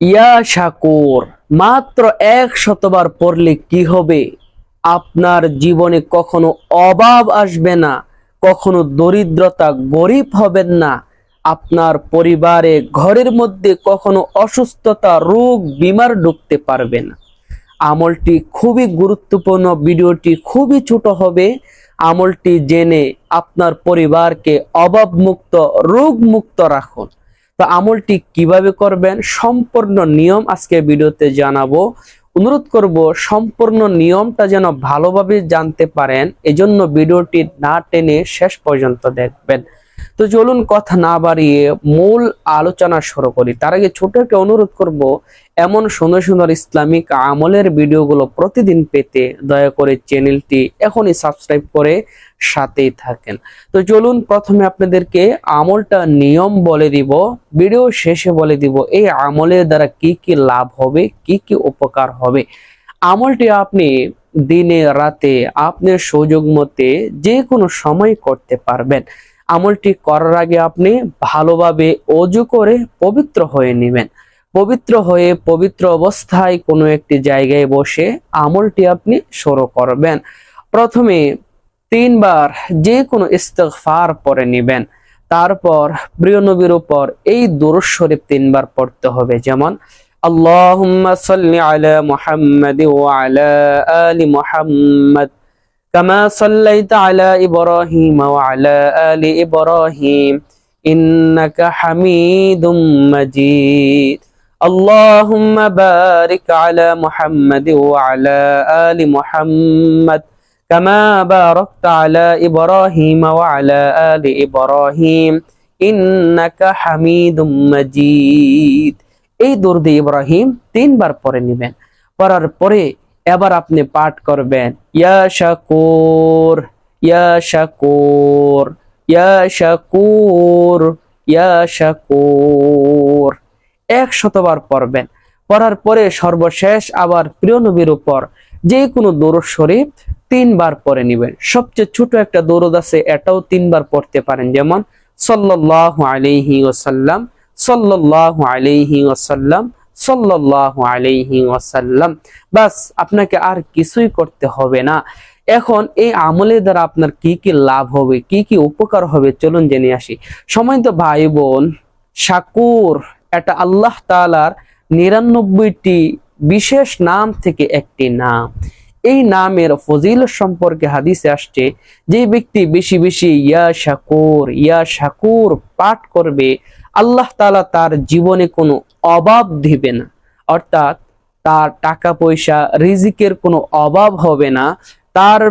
ইয়া শাকুর, মাত্র এক শতবার পড়লে কি হবে? আপনার জীবনে কখনো অভাব আসবে না, কখনো দরিদ্রতা গরিব হবেন না। আপনার পরিবারে, ঘরের মধ্যে কখনো অসুস্থতা, রোগ, বিমার ঢুকতে পারবে না। আমলটি খুবই গুরুত্বপূর্ণ, ভিডিওটি খুবই ছোট হবে। আমলটি জেনে আপনার পরিবারকে অভাবমুক্ত রোগ মুক্ত রাখুন। তো আমলটি কীভাবে করবেন সম্পূর্ণ নিয়ম আজকে ভিডিওতে জানাব। অনুরোধ করব, সম্পূর্ণ নিয়মটা যেন ভালোভাবে জানতে পারেন, এজন্য ভিডিওটি না টেনে শেষ পর্যন্ত দেখবেন। তো চলুন কথা না বাড়িয়ে মূল আলোচনা শুরু করি। তার আগে ছোট একটা অনুরোধ করব, এমন সুন্দর সুন্দর ইসলামিক আমলের ভিডিওগুলো প্রতিদিন পেতে দয়া করে চ্যানেলটি এখনই সাবস্ক্রাইব করে সাথেই থাকেন। তো চলুন প্রথমে আপনাদেরকে আমলটা নিয়ম বলে দিব, ভিডিও শেষে বলে দিব এই আমলের দ্বারা কি কি লাভ হবে, কি কি উপকার হবে। আমলটি আপনি দিনে, রাতে, আপনার সুযোগ মতে যে কোনো সময় করতে পারবেন। আমলটি করার আগে আপনি ভালোভাবে অজু করে পবিত্র হয়ে নেবেন। পবিত্র হয়ে পবিত্র অবস্থায় কোনো একটি জায়গায় বসে আমলটি আপনি শুরু করবেন। প্রথমে তিনবার যে কোনো ইস্তেগফার পরে নেবেন। তারপর প্রিয় নবীর উপর এই দুরূদ শরীফ তিনবার পড়তে হবে। যেমন সাল্লি আলা মুহাম্মাদ আলা كما صليت على إبراهيم وعلى آل إبراهيم إنك حميد مجيد اللهم بارك على محمد وعلى آل محمد كما باركت على إبراهيم وعلى آل إبراهيم إنك حميد مجيد এই দুর্দি ইব্রাহিম তিনবার পরে নেবেন পড়ার পরে এবার আপনি পাঠ করবেন, ইয়া শাকুর ইয়া শাকুর, ইয়া ইয়া এক শতবার পড়বেন। পড়ার পরে সর্বশেষ আবার প্রিয় নবীর উপর যে কোনো দৌড় শরীফ তিনবার পরে নেবেন। সবচেয়ে ছোট একটা দৌড় আছে, এটাও তিনবার পড়তে পারেন। যেমন, সাল্লাল্লাহু আলাইহি ওয়াসাল্লাম, সাল্লাল্লাহু আলাইহি ওয়াসাল্লাম সাল্লাল্লাহু আলাইহি ওয়াসাল্লাম। বাস, আপনাকে আর কিছুই করতে হবে না। এখন এই আমলের দ্বারা আপনার কি কি লাভ হবে, কি কি উপকার হবে, চলুন জেনে আসি। সময় তো ভাই বোন শাকুর, এটা আল্লাহ তাআলার নিরানব্বইটি বিশেষ নাম থেকে একটি নাম। এই নামের ফজিল সম্পর্কে হাদিসে আসছে, যে ব্যক্তি বেশি বেশি ইয়া শাকুর ইয়া শাকুর পাঠ করবে, আল্লাহ তাআলা তার জীবনে কোনো অভাব দিবে না। অর্থাৎ তার টাকা পয়সা রিজিকের কোনো অভাব হবে না। তার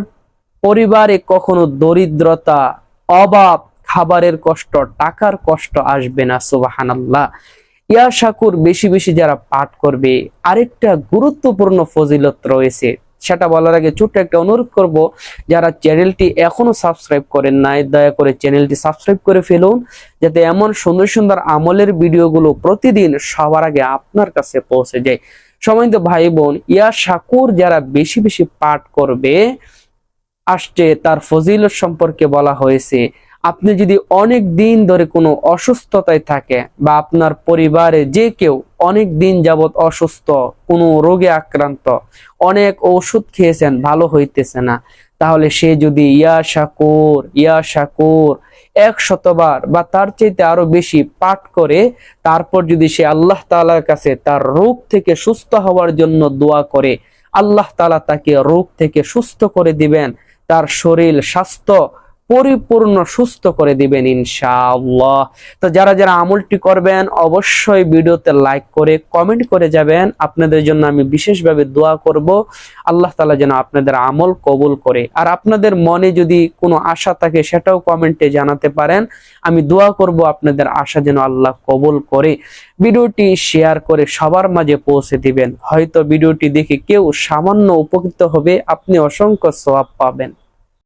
পরিবারে কখনো দরিদ্রতা, অভাব, খাবারের কষ্ট, টাকার কষ্ট আসবে না, সুবাহানাল্লাহ। ইয়া শাকুর বেশি বেশি যারা পাঠ করবে, আরেকটা গুরুত্বপূর্ণ ফজিলত রয়েছে। সেটা বলার আগে ছোট্ট একটা অনুরোধ করব, যারা চ্যানেলটি এখনও সাবস্ক্রাইব করেন নাই, দয়া করে চ্যানেলটি সাবস্ক্রাইব করে ফেলুন, যাতে এমন সুন্দর সুন্দর আমলের ভিডিওগুলো প্রতিদিন সবার আগে আপনার কাছে পৌঁছে যায়। সময়ত ভাই বোন ইয়া শাকুর যারা বেশি বেশি পাঠ করবে, আসছে তার ফজিলত সম্পর্কে বলা হয়েছে আপনি যদি অনেক দিন ধরে কোনো অসুস্থতায় থাকে বা আপনার পরিবারে যে কেউ অনেক দিন যাবৎ অসুস্থ, কোনো রোগে আক্রান্ত, অনেক ওষুধ খেয়েছেন, ভালো হইতেছে না, তাহলে সে যদি ইয়া শাকুর ইয়া শাকুর এক শতবার বা তার চাইতে আরও বেশি পাঠ করে, তারপর যদি সে আল্লাহ তাআলার কাছে তার রোগ থেকে সুস্থ হওয়ার জন্য দোয়া করে, আল্লাহ তাআলা তাকে রোগ থেকে সুস্থ করে দিবেন, তার শরীর স্বাস্থ্য পরিপূর্ণ, সুস্থ করে দিবেন ইনশাআল্লাহ। তো যারা যারা আমলটি করবেন, অবশ্যই ভিডিওতে লাইক করে কমেন্ট করে যাবেন। আপনাদের জন্য আমি বিশেষভাবে দোয়া করব। আল্লাহ তাআলা যেন আপনাদের আমল কবুল করে। আর আপনাদের মনে যদি কোনো আশা থাকে, সেটাও কমেন্টে জানাতে পারেন। আমি দোয়া করব আপনাদের আশা যেন আল্লাহ কবুল করে। ভিডিওটি শেয়ার করে সবার মাঝে পৌঁছে দিবেন। হয়তো ভিডিওটি দেখে কেউ সামান্য উপকৃত হবে, আপনি অসংখ্য সওয়াব পাবেন।